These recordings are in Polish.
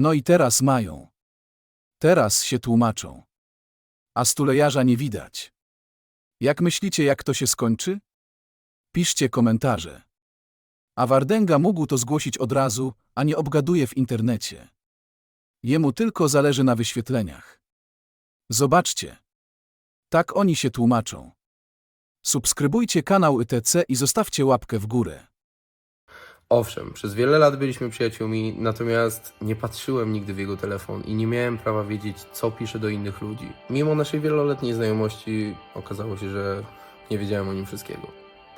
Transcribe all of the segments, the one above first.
No i teraz mają. Teraz się tłumaczą. A stulejarza nie widać. Jak myślicie, jak to się skończy? Piszcie komentarze. A Wardęga mógł to zgłosić od razu, a nie obgaduje w internecie. Jemu tylko zależy na wyświetleniach. Zobaczcie. Tak oni się tłumaczą. Subskrybujcie kanał ITC i zostawcie łapkę w górę. Owszem, przez wiele lat byliśmy przyjaciółmi, natomiast nie patrzyłem nigdy w jego telefon i nie miałem prawa wiedzieć, co pisze do innych ludzi. Mimo naszej wieloletniej znajomości okazało się, że nie wiedziałem o nim wszystkiego.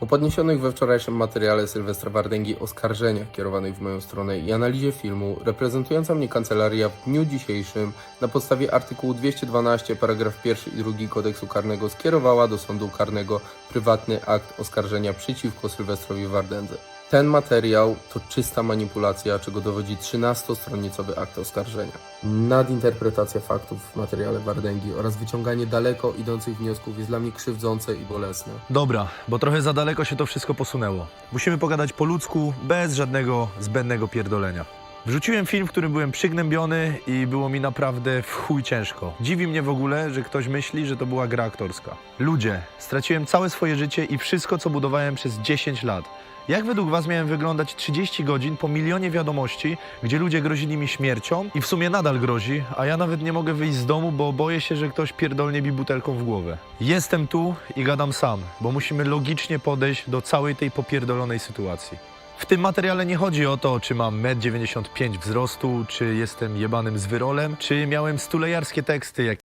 Po podniesionych we wczorajszym materiale Sylwestra Wardęgi oskarżeniach kierowanych w moją stronę i analizie filmu, reprezentująca mnie kancelaria w dniu dzisiejszym na podstawie artykułu 212 paragraf 1 i 2 kodeksu karnego skierowała do sądu karnego prywatny akt oskarżenia przeciwko Sylwestrowi Wardędze. Ten materiał to czysta manipulacja, czego dowodzi 13-stronicowy akt oskarżenia. Nadinterpretacja faktów w materiale Wardęgi oraz wyciąganie daleko idących wniosków jest dla mnie krzywdzące i bolesne. Dobra, bo trochę za daleko się to wszystko posunęło. Musimy pogadać po ludzku, bez żadnego zbędnego pierdolenia. Wrzuciłem film, w którym byłem przygnębiony i było mi naprawdę w chuj ciężko. Dziwi mnie w ogóle, że ktoś myśli, że to była gra aktorska. Ludzie, straciłem całe swoje życie i wszystko, co budowałem przez 10 lat. Jak według was miałem wyglądać 30 godzin po milionie wiadomości, gdzie ludzie grozili mi śmiercią i w sumie nadal grozi, a ja nawet nie mogę wyjść z domu, bo boję się, że ktoś pierdolnie mi butelką w głowę. Jestem tu i gadam sam, bo musimy logicznie podejść do całej tej popierdolonej sytuacji. W tym materiale nie chodzi o to, czy mam 1,95 m wzrostu, czy jestem jebanym zwyrolem, czy miałem stulejarskie teksty jak